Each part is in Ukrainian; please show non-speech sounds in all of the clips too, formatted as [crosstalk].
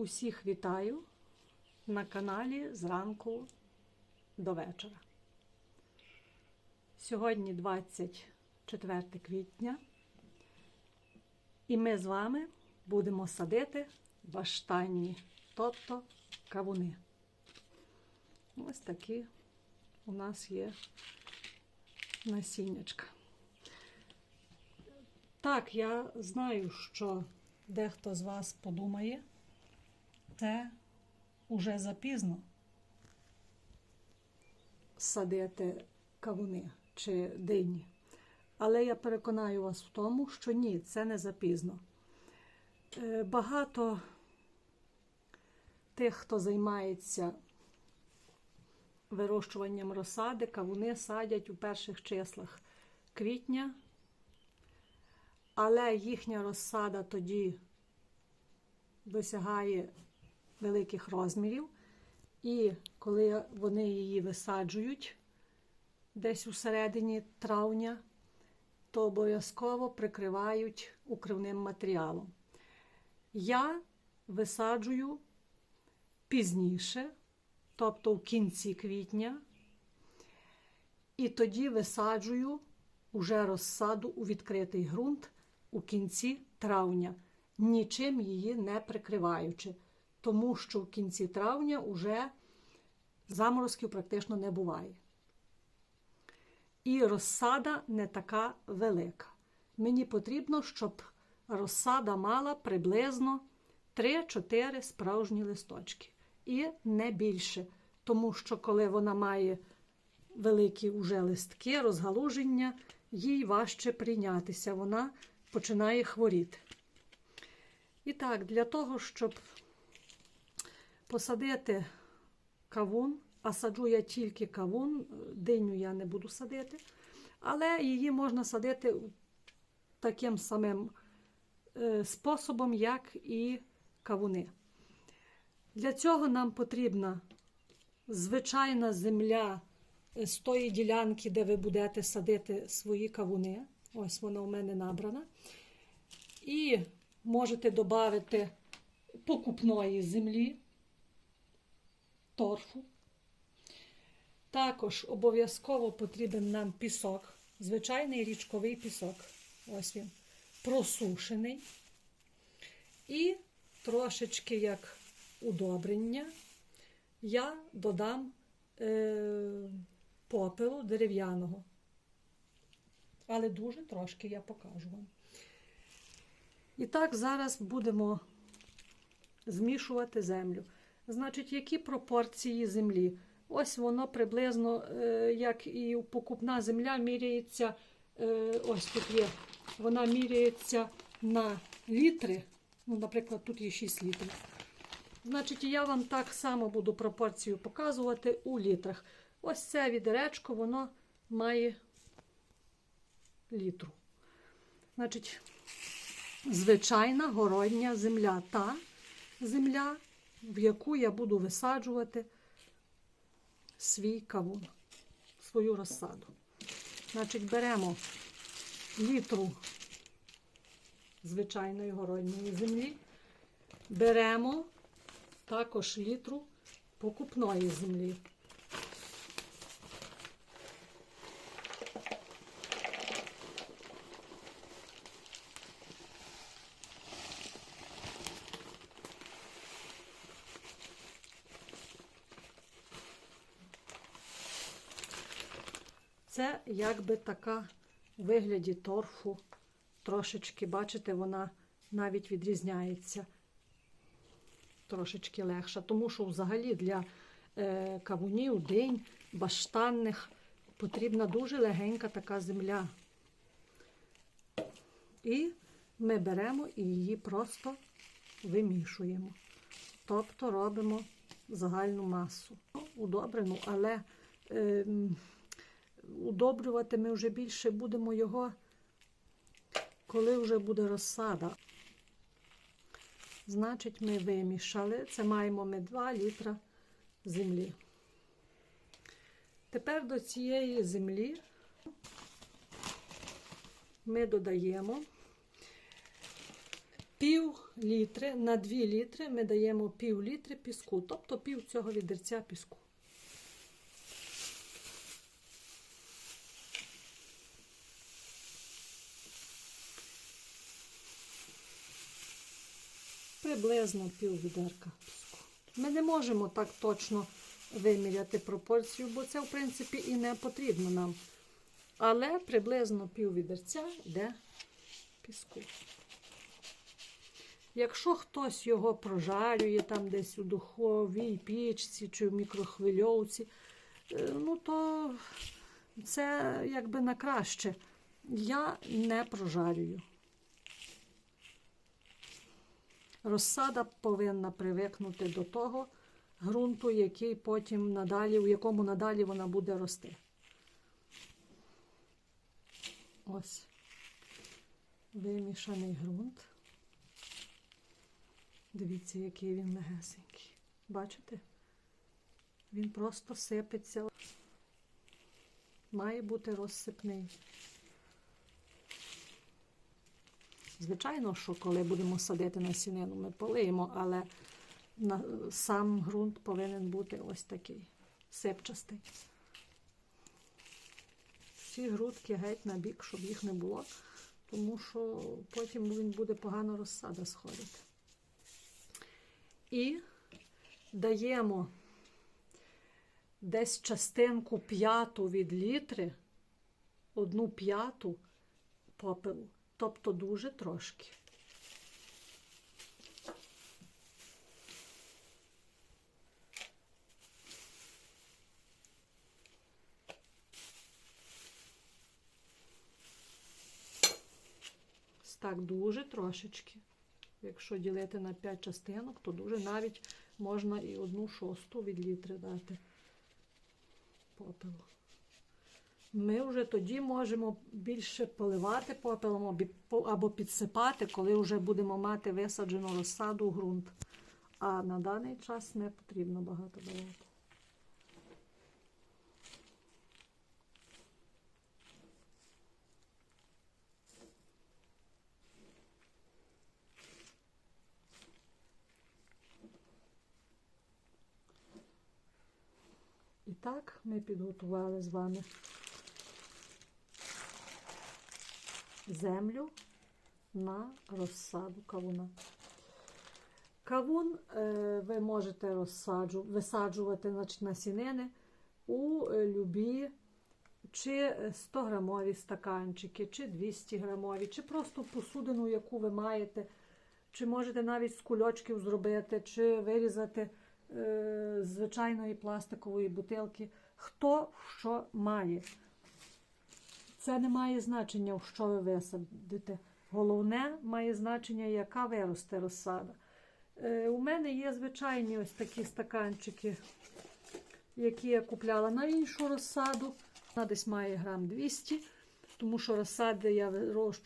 Усіх вітаю на каналі зранку до вечора. Сьогодні 24 квітня, і ми з вами будемо садити баштанні, тобто кавуни. Ось такі у нас є насіннячка. Так, я знаю, що дехто з вас подумає, це уже запізно садити кавуни чи дині. Але я переконаю вас в тому, що ні, це не запізно. Е, Багато тих, хто займається вирощуванням розсади, кавуни садять у перших числах квітня, але їхня розсада тоді досягає великих розмірів, і коли вони її висаджують десь у середині травня, то обов'язково прикривають укривним матеріалом. Я висаджую пізніше, тобто в кінці квітня, і тоді висаджую уже розсаду у відкритий ґрунт у кінці травня, нічим її не прикриваючи, тому що в кінці травня вже заморозків практично не буває. І розсада не така велика. Мені потрібно, щоб розсада мала приблизно 3-4 справжні листочки. І не більше. Тому що коли вона має великі уже листки, розгалуження, їй важче прийнятися. Вона починає хворіти. І так, для того, щоб посадити кавун, а саджу я тільки кавун, диню я не буду садити, але її можна садити таким самим е, способом, як і кавуни. Для цього нам потрібна звичайна земля з тої ділянки, де ви будете садити свої кавуни. Ось вона у мене набрана. І можете додати покупної землі, торфу. Також обов'язково потрібен нам пісок, звичайний річковий пісок. Ось він, просушений. І трошечки як удобрення я додам е, попелу дерев'яного. Але дуже трошки я покажу вам. І так, зараз будемо змішувати землю. Значить, які пропорції землі? Ось воно приблизно, е, як і покупна земля, міряється. е, Ось тут є. Вона міряється на літри. Ну, наприклад, тут є 6 літрів. Значить, я вам так само буду пропорцію показувати у літрах. Ось це відеречко, воно має літру. Значить, звичайна городня земля. Та земля, в яку я буду висаджувати свій кавун, свою розсаду. Значить, беремо літру звичайної городньої землі, беремо також літру покупної землі. Це якби така у вигляді торфу. Трошечки, бачите, вона навіть відрізняється. Трошечки легша. Тому що взагалі для е, кавунів, динь, баштанних потрібна дуже легенька така земля. І ми беремо і її просто вимішуємо. Тобто робимо загальну масу. Удобрену, але е, удобрювати ми вже більше будемо його, коли вже буде розсада. Значить, ми вимішали. Це маємо ми 2 літра землі. Тепер до цієї землі ми додаємо пів літри на 2 літри ми даємо пів літри піску, тобто пів цього відерця піску. Приблизно пів відерка піску. Ми не можемо так точно виміряти пропорцію, бо це, в принципі, і не потрібно нам. Але приблизно пів відерця йде піску. Якщо хтось його прожарює там десь у духовій пічці чи в мікрохвильовці, е, ну то це якби на краще. Я не прожарюю. Розсада повинна привикнути до того ґрунту, який потім надалі, у якому надалі вона буде рости. Ось вимішаний ґрунт. Дивіться, який він легесенький. Бачите? Він просто сипеться. Має бути розсипний. Звичайно, що коли будемо садити насінину, ми полиємо, але сам ґрунт повинен бути ось такий сипчастий. Всі грудки геть на бік, щоб їх не було, тому що потім він буде погано розсада сходити. І даємо десь частинку п'яту від літри, одну п'яту попелу, тобто дуже трошки. Так, дуже трошечки. Якщо ділити на 5 частинок, то дуже навіть можна і одну шосту від літри дати попелу. Ми вже тоді можемо більше поливати попелом або- підсипати, коли вже будемо мати висаджену розсаду ґрунт. А на даний час не потрібно багато давати. І так ми підготували з вами землю на розсаду кавуна. Кавун е, ви можете розсаджу, висаджувати насінини у любі чи 100 грамові стаканчики, чи 200 грамові, чи просто посудину, яку ви маєте, чи можете навіть з кульочків зробити, чи вирізати е, з звичайної пластикової бутилки. Хто що має. Це не має значення, що ви висадите. Головне має значення, яка виросте розсада. Е, у мене є звичайні ось такі стаканчики, які я купляла на іншу розсаду. Вона десь має грам 200, тому що розсади я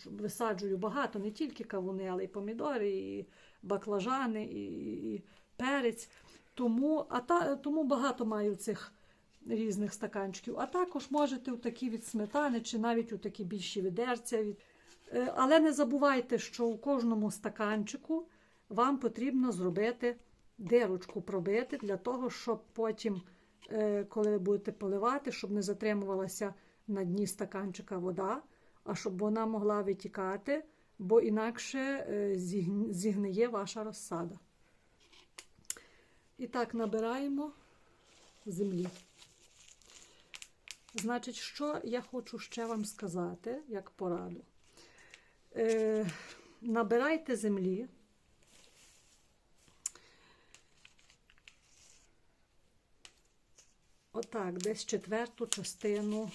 висаджую багато, не тільки кавуни, але й помідори, і баклажани, і, і перець. Тому, а та, тому багато маю цих різних стаканчиків. А також можете у такі від сметани, чи навіть у такі більші відерця. від- Е, Але не забувайте, що у кожному стаканчику вам потрібно зробити дирочку пробити для того, щоб потім, е, коли ви будете поливати, щоб не затримувалася на дні стаканчика вода, а щоб вона могла витікати, бо інакше е, зігниє ваша розсада. І так набираємо землі. Значить, що я хочу ще вам сказати, як пораду. Е, набирайте землі. Отак, десь четверту частину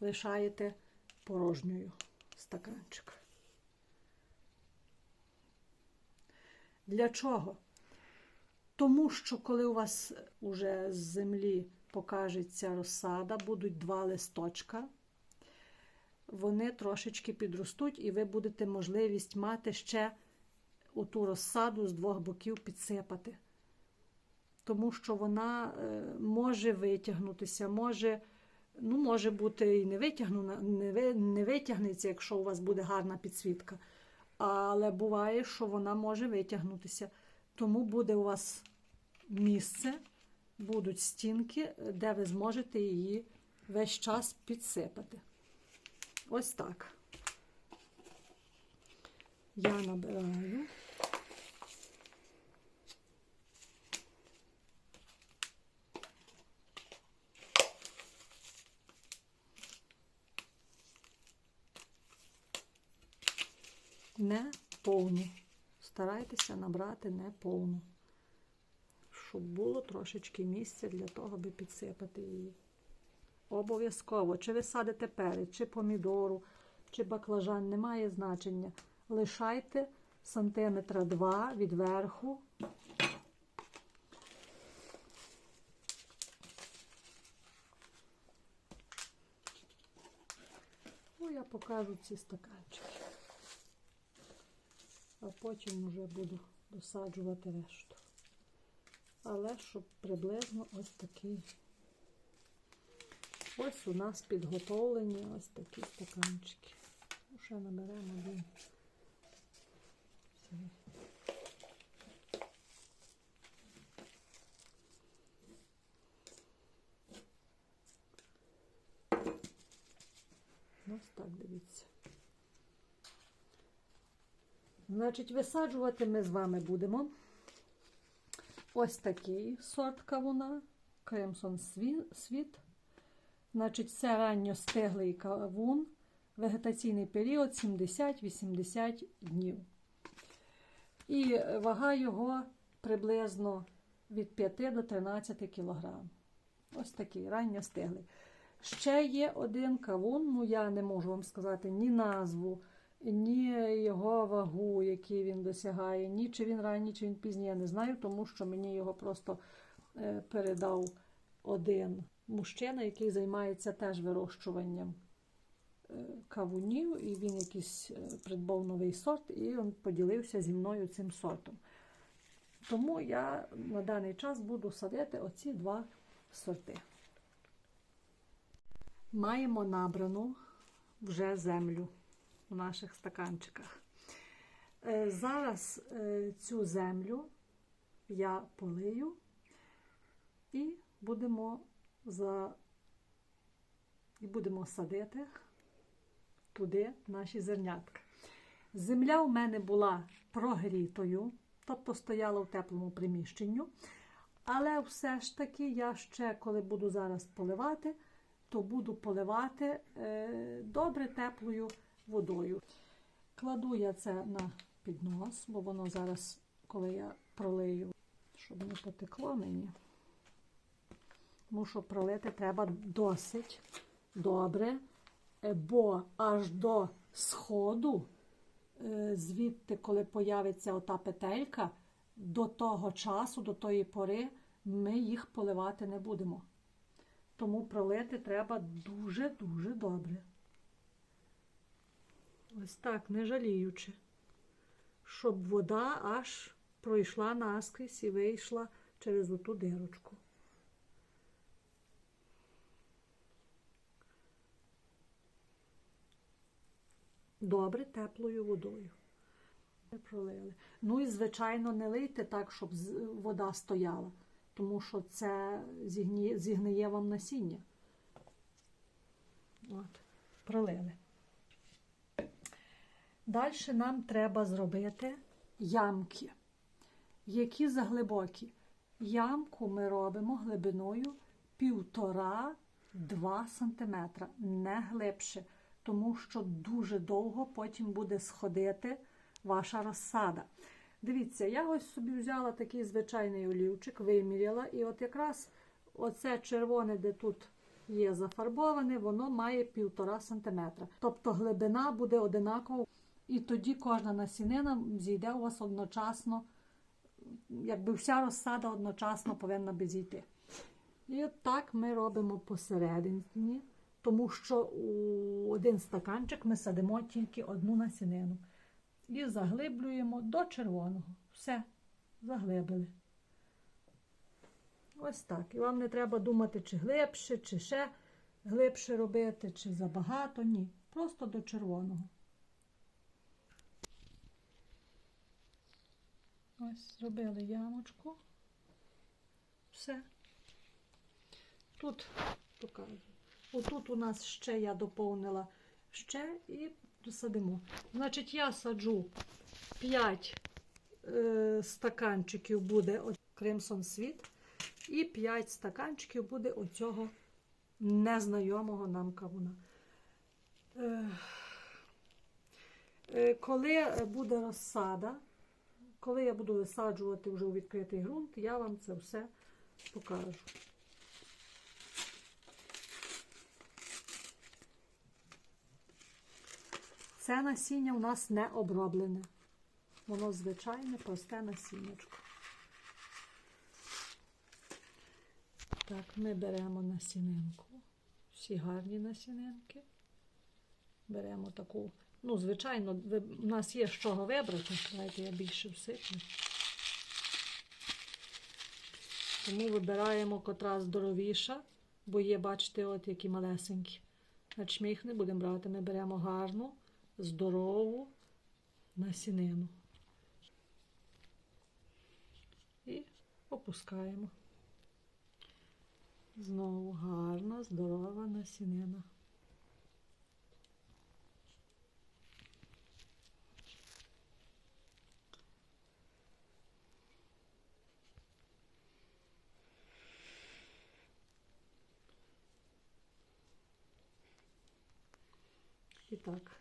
лишаєте порожньою стаканчик. Для чого? Тому що коли у вас уже з землі покажеться розсада, будуть два листочка, вони трошечки підростуть, і ви будете можливість мати ще у ту розсаду з двох боків підсипати. Тому що вона е, може витягнутися, може Ну, може бути і не, витягнена, не, ви- не витягнеться, якщо у вас буде гарна підсвітка. Але буває, що вона може витягнутися. Тому буде у вас місце, будуть стінки, де ви зможете її весь час підсипати. Ось так. Я набираю. Не повну. Старайтеся набрати не повну. Щоб було трошечки місця для того, аби підсипати її. Обов'язково, чи ви садите перець, чи помідору, чи баклажан, не має значення. Лишайте сантиметра 2 від верху. Ну, я покажу ці стаканчики. А потім вже буду досаджувати решту. Але щоб приблизно ось такий. Ось у нас підготовлені ось такі стаканчики. Ну, ще наберемо один. Ось так дивіться. Значить, висаджувати ми з вами будемо ось такий сорт кавуна, Кремсон світ. Значить, це ранньостиглий кавун, вегетаційний період 70-80 днів. І вага його приблизно від 5 до 13 кг. Ось такий ранньостиглий. Ще є один кавун, ну я не можу вам сказати ні назву, ні його вагу, який він досягає, ні чи він ранній, чи він пізній, я не знаю, тому що мені його просто е, передав один мужчина, який займається теж вирощуванням е, кавунів, і він якийсь е, придбав новий сорт, і він поділився зі мною цим сортом. Тому я на даний час буду садити оці два сорти. Маємо набрану вже землю у наших стаканчиках. Е, Зараз е, цю землю я полию і будемо за... і будемо садити туди наші зернятка. Земля у мене була прогрітою, тобто стояла в теплому приміщенню. Але все ж таки я ще, коли буду зараз поливати, то буду поливати е, добре теплою водою. Кладу я це на піднос, бо воно зараз, коли я пролию, щоб не потекло мені. Мушу пролити треба досить добре, е, бо аж до сходу, е, звідти, коли появиться ота петелька, до того часу, до тої пори, ми їх поливати не будемо. Тому пролити треба дуже-дуже добре. Ось так, не жаліючи, щоб вода аж пройшла наскрізь і вийшла через оту дирочку. Добре теплою водою. Пролили. Ну і, звичайно, не лийте так, щоб вода стояла, тому що це зігніє, зігниє вам насіння. От, пролили. Далі нам треба зробити ямки, які заглибокі. Ямку ми робимо глибиною 1,5-2 см, не глибше, тому що дуже довго потім буде сходити ваша розсада. Дивіться, я ось собі взяла такий звичайний олівчик, виміряла, і от якраз оце червоне, де тут є зафарбоване, воно має 1,5 см. Тобто глибина буде одинакова, і тоді кожна насінина зійде у вас одночасно, якби вся розсада одночасно повинна би зійти. І так ми робимо посередині, тому що у один стаканчик ми садимо тільки одну насінину. І заглиблюємо до червоного. Все, заглибили. Ось так. І вам не треба думати, чи глибше, чи ще. глибше робити, чи забагато, ні. Просто до червоного. Ось зробили ямочку. Все. Тут показую. Отут у нас ще я доповнила ще і досадимо. Значить, я саджу 5 е, стаканчиків буде Crimson Sweet і 5 стаканчиків буде оцього незнайомого нам кавуна. Е, е, коли буде розсада, коли я буду висаджувати вже у відкритий ґрунт, я вам це все покажу. Це насіння у нас не оброблене. Воно звичайне, просте насіннячко. Так, ми беремо насінинку. Всі гарні насінинки. Беремо таку, ну, звичайно, ви- у нас є з чого вибрати. Давайте я більше всиплю. Тому вибираємо котра здоровіша, бо є, бачите, от які малесенькі. Їх не будемо брати. Ми беремо гарну, здорову насінину. І опускаємо. Знову гарна, здорова насінина. І так,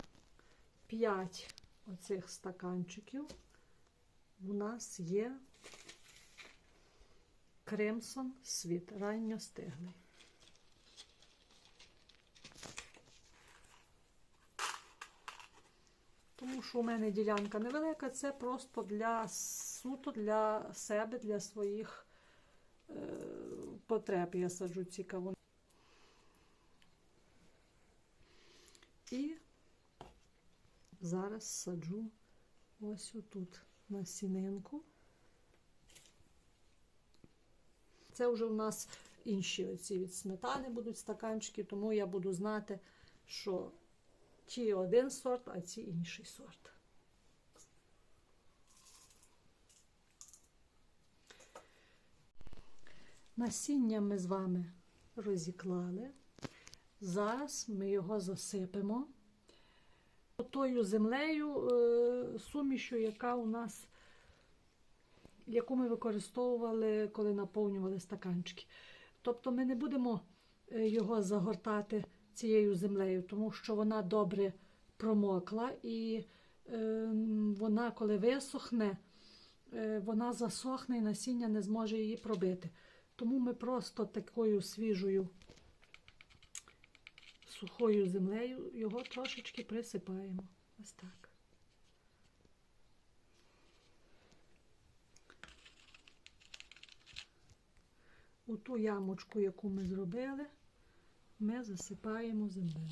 5 оцих стаканчиків у нас є Кремсон світ, ранньо стиглий. Тому що у мене ділянка невелика, це просто для суто для себе, для своїх е, потреб я саджу ці кавуни. І зараз саджу ось отут насінинку. Це вже у нас інші оці від сметани будуть стаканчики, тому я буду знати, що ті один сорт, а ці інший сорт. Насіння ми з вами розіклали. Зараз ми його засипемо тою землею, е, сумішю, яка у нас, яку ми використовували, коли наповнювали стаканчики. Тобто ми не будемо е, його загортати цією землею, тому що вона добре промокла і е, вона, коли висохне, вона засохне і насіння не зможе її пробити. Тому ми просто такою свіжою сухою землею його трошечки присипаємо. Ось так. У ту ямочку, яку ми зробили, ми засипаємо землею.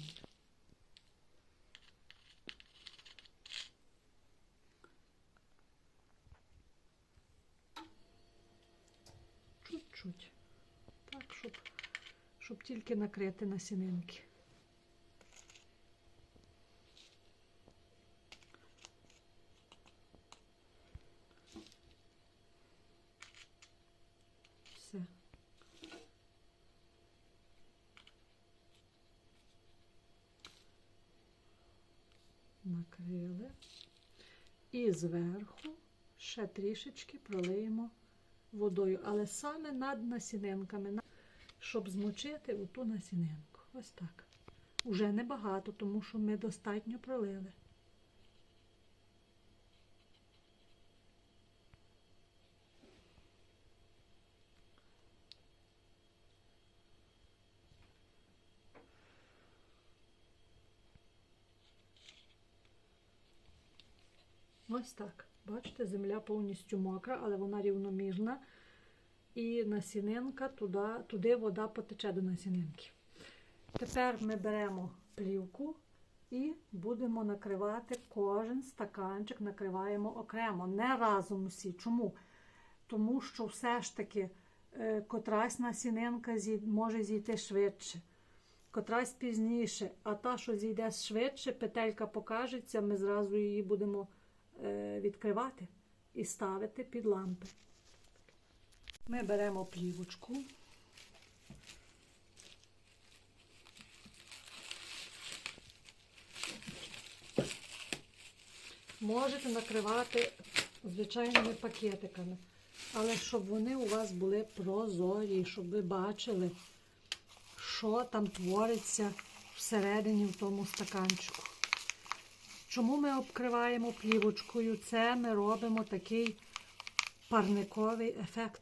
Чуть-чуть. Так, щоб, щоб тільки накрити насінинки. Все. Накрили. І зверху ще трішечки пролиємо водою, але саме над насінинками, щоб змочити оту насінинку. Ось так. Уже небагато, тому що ми достатньо пролили. Ось так. Бачите, земля повністю мокра, але вона рівномірна. І насінинка туди, туди вода потече до насінинки. Тепер ми беремо плівку і будемо накривати кожен стаканчик, накриваємо окремо, не разом усі. Чому? Тому що все ж таки е, котрась насінинка може зійти швидше. котрась пізніше, а та, що зійде швидше, петелька покажеться, ми зразу її будемо відкривати і ставити під лампи. Ми беремо плівочку. Можете накривати звичайними пакетиками, але щоб вони у вас були прозорі, щоб ви бачили, що там твориться всередині в тому стаканчику. Чому ми обкриваємо плівочкою? Це ми робимо такий парниковий ефект.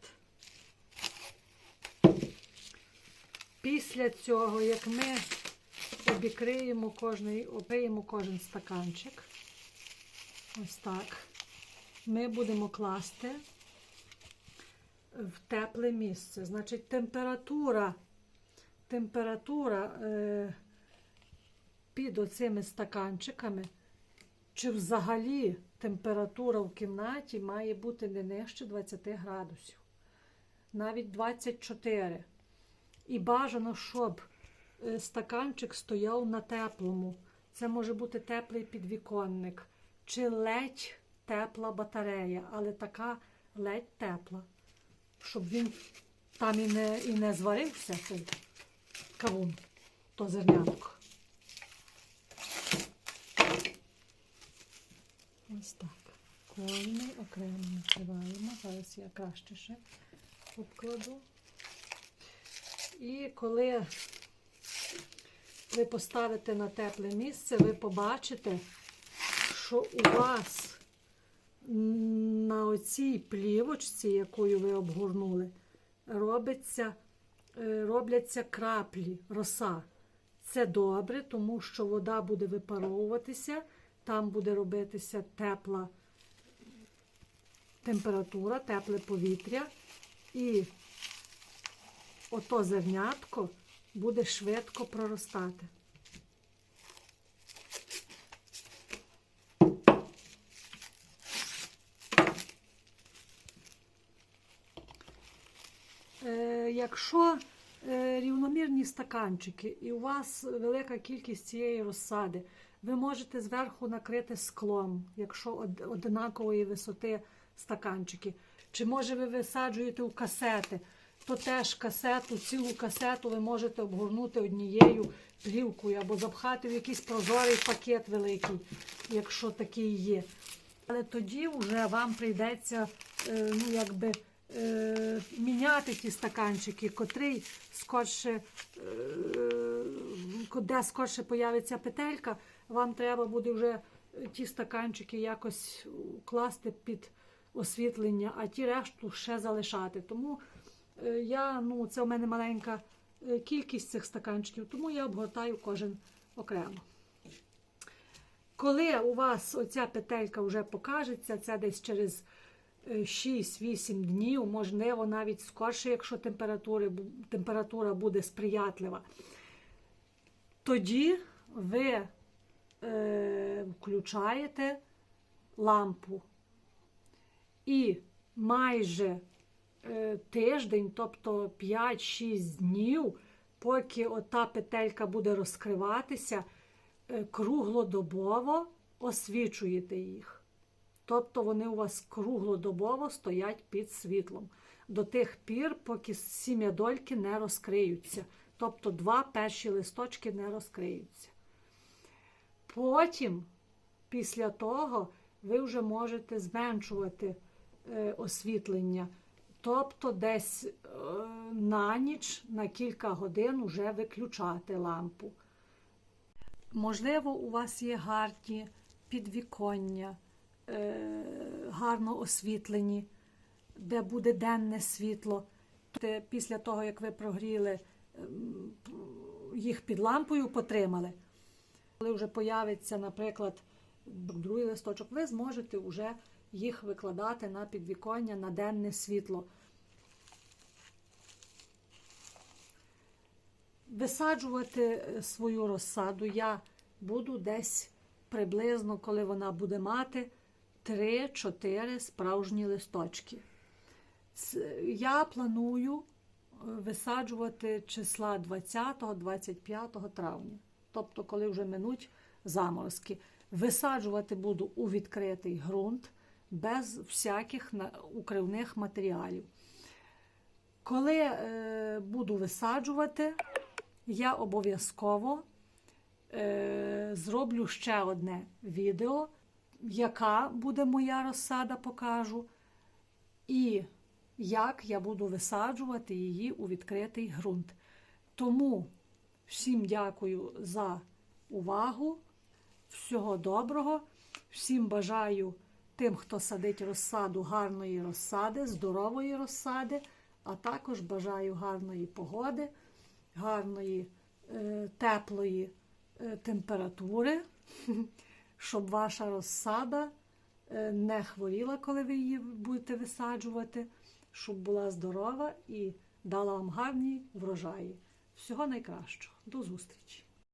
Після цього, як ми обікриємо кожний, опиємо кожен стаканчик, ось так, ми будемо класти в тепле місце. Значить, температура, температура е, під оцими стаканчиками, чи взагалі температура в кімнаті має бути не нижче 20 градусів, навіть 24. І бажано, щоб е, стаканчик стояв на теплому. Це може бути теплий підвіконник чи ледь тепла батарея, але така ледь тепла, щоб він там і не, і не зварився цей кавун, то зернятко. Ось так. Кожний окремо накриваємо. Зараз я краще ще обкладу. І коли ви поставите на тепле місце, ви побачите, що у вас на оцій плівочці, якою ви обгорнули, робиться, е, робляться краплі, роса. Це добре, тому що вода буде випаровуватися, там буде робитися тепла температура, тепле повітря. І ото зернятко буде швидко проростати. Е, якщо е, рівномірні стаканчики і у вас велика кількість цієї розсади, ви можете зверху накрити склом, якщо од- однакової висоти стаканчики. Чи може ви висаджуєте у касети, то теж касету, цілу касету ви можете обгорнути однією плівкою або запхати в якийсь прозорий пакет великий, якщо такий є. Але тоді вже вам прийдеться е, ну, якби, е, міняти ті стаканчики, котрий скорше, е, де скорше появиться петелька, вам треба буде вже ті стаканчики якось класти під освітлення, а ті решту ще залишати. Тому е, я, ну, це у мене маленька е, кількість цих стаканчиків, тому я обгортаю кожен окремо. Коли у вас оця петелька вже покажеться, це десь через е, 6-8 днів, можливо, навіть скорше, якщо температура буде сприятлива, тоді ви е, включаєте лампу. І майже е, тиждень, тобто 5-6 днів, поки ота петелька буде розкриватися, е, круглодобово освічуєте їх. Тобто вони у вас круглодобово стоять під світлом. До тих пір, поки сім'ядольки не розкриються. Тобто два перші листочки не розкриються. Потім, після того, ви вже можете зменшувати е, освітлення. Тобто десь е, на ніч, на кілька годин вже виключати лампу. Можливо, у вас є гарні підвіконня, е, гарно освітлені, де буде денне світло. Те- Після того, як ви прогріли, ем, їх під лампою потримали. Коли вже появиться, наприклад, другий листочок, ви зможете вже їх викладати на підвіконня на денне світло. Висаджувати е, свою розсаду я буду десь приблизно, коли вона буде мати 3-4 справжні листочки. Я планую висаджувати числа 20-25 травня, тобто, коли вже минуть заморозки. Висаджувати буду у відкритий ґрунт без всяких укривних матеріалів. Коли е, буду висаджувати, я обов'язково е, зроблю ще одне відео, яка буде моя розсада, покажу, і як я буду висаджувати її у відкритий ґрунт. Тому всім дякую за увагу. Всього доброго. Всім бажаю тим, хто садить розсаду, гарної розсади, здорової розсади, а також бажаю гарної погоди, гарної е, теплої е, температури, [laughs] щоб ваша розсада е, не хворіла, коли ви її будете висаджувати, щоб була здорова і дала вам гарні врожаї. Всього найкращого. До зустрічі!